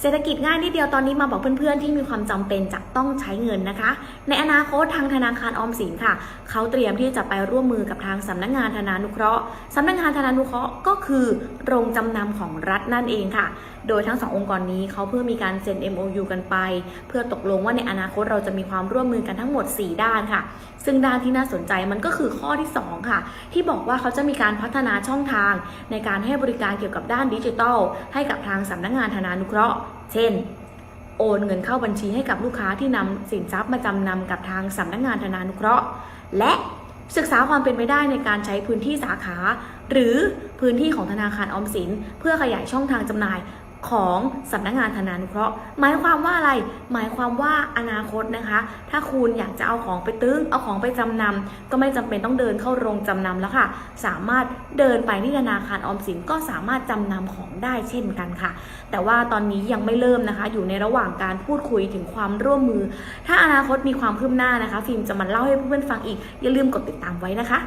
เศรษฐกิจง่ายนิดเดียวตอนนี้มาบอกเพื่อนๆ ที่มีความจำเป็นจะต้องใช้เงินนะคะ ในอนาคตทางธนาคารออมสินค่ะ เขาเตรียมที่จะไปร่วมมือกับทางสำนักงานธนานุเคราะห์สำนักงานธนานุเคราะห์ก็คือโรงจำนำของรัฐนั่นเองค่ะ โดยทั้งสององค์กรนี้เขาเพื่อมีการเซ็น MOU กันไป เพื่อตกลงว่าในอนาคตเราจะมีความร่วมมือกันทั้งหมด 4 ด้านค่ะ ซึ่งด้านที่น่าสนใจมันก็คือข้อที่ 2 ค่ะ ที่บอกว่าเขาจะมีการพัฒนาช่องทาง ในการให้บริการเกี่ยวกับด้านดิจิทัล ให้กับทางสำนักงานธนานุเคราะห์ เช่น โอนเงินเข้าบัญชีให้กับลูกค้าที่นำสินทรัพย์มาจำนำกับทางสำนักงานธนานุเคราะห์ และศึกษาความเป็นไปได้ในการใช้พื้นที่สาขา หรือพื้นที่ของธนาคารออมสิน เพื่อขยายช่องทางจำหน่าย ของสำนักงานธนานุเคราะห์ หมายความว่าอะไร หมายความว่าอนาคตนะคะ ถ้าคุณอยากจะเอาของไปตึ้ง เอาของไปจำนำก็ไม่จำเป็นต้องเดินเข้าโรงจำนำแล้วค่ะ สามารถเดินไปที่ธนาคารออมสินก็สามารถจำนำของได้เช่นกันค่ะ แต่ว่าตอนนี้ยังไม่เริ่มนะคะ อยู่ในระหว่างการพูดคุยถึงความร่วมมือ ถ้าอนาคตมีความคืบหน้านะคะ ฟิล์มจะมาเล่าให้เพื่อนๆฟังอีก อย่าลืมกดติดตามไว้นะคะ